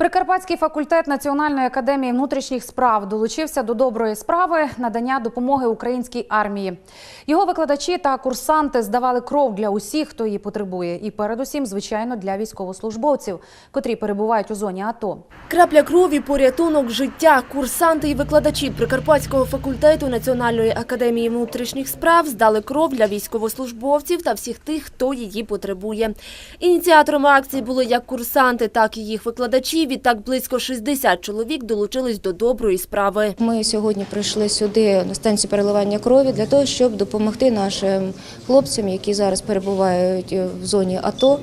Прикарпатський факультет Національної академії внутрішніх справ долучився до доброї справи надання допомоги українській армії. Його викладачі та курсанти здавали кров для усіх, хто її потребує, і передусім, звичайно, для військовослужбовців, котрі перебувають у зоні АТО. Крапля крові, порятунок життя. Курсанти і викладачі Прикарпатського факультету Національної академії внутрішніх справ здали кров для військовослужбовців та всіх тих, хто її потребує. Ініціаторами акції були як курсанти, так і їх викладачі. Відтак близько 60 чоловік долучились до доброї справи. Ми сьогодні прийшли сюди на станцію переливання крові для того, щоб допомогти нашим хлопцям, які зараз перебувають в зоні АТО.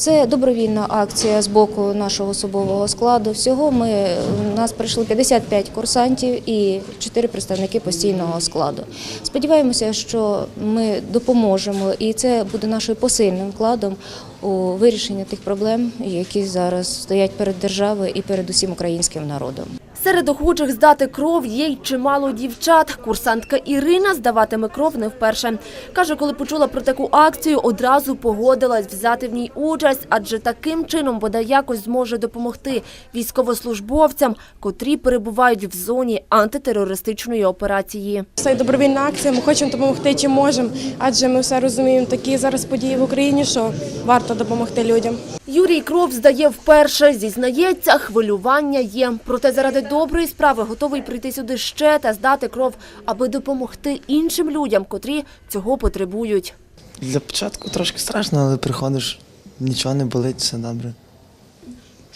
Це добровільна акція з боку нашого особового складу. Всього ми у нас прийшли 55 курсантів і 4 представники постійного складу. Сподіваємося, що ми допоможемо, і це буде нашим посильним вкладом у вирішення тих проблем, які зараз стоять перед державою і перед усім українським народом. Серед охочих здати кров є й чимало дівчат. Курсантка Ірина здаватиме кров не вперше. Каже, коли почула про таку акцію, одразу погодилась взяти в ній участь, адже таким чином бодай якось зможе допомогти військовослужбовцям, котрі перебувають в зоні антитерористичної операції. Це добровільна акція. Ми хочемо допомогти чим можемо, адже ми все розуміємо. Такі зараз події в Україні, що варто допомогти людям. Юрій кров здає вперше. Зізнається, хвилювання є. Проте заради доброї справи готовий прийти сюди ще та здати кров, аби допомогти іншим людям, котрі цього потребують. Для початку трошки страшно, але приходиш, нічого не болить, все добре.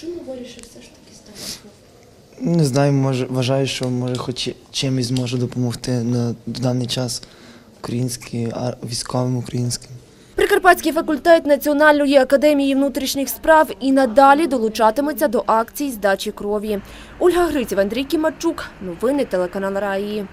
Чому вирішив все ж таки здати Не знаю, може, вважаю, що може хоч чимось зможу допомогти на даний час українські, ар- військовим українським. Прикарпатський факультет Національної академії внутрішніх справ і надалі долучатиметься до акцій здачі крові. Ольга Гриців, Андрій Кімачук. Новини телеканал Раї.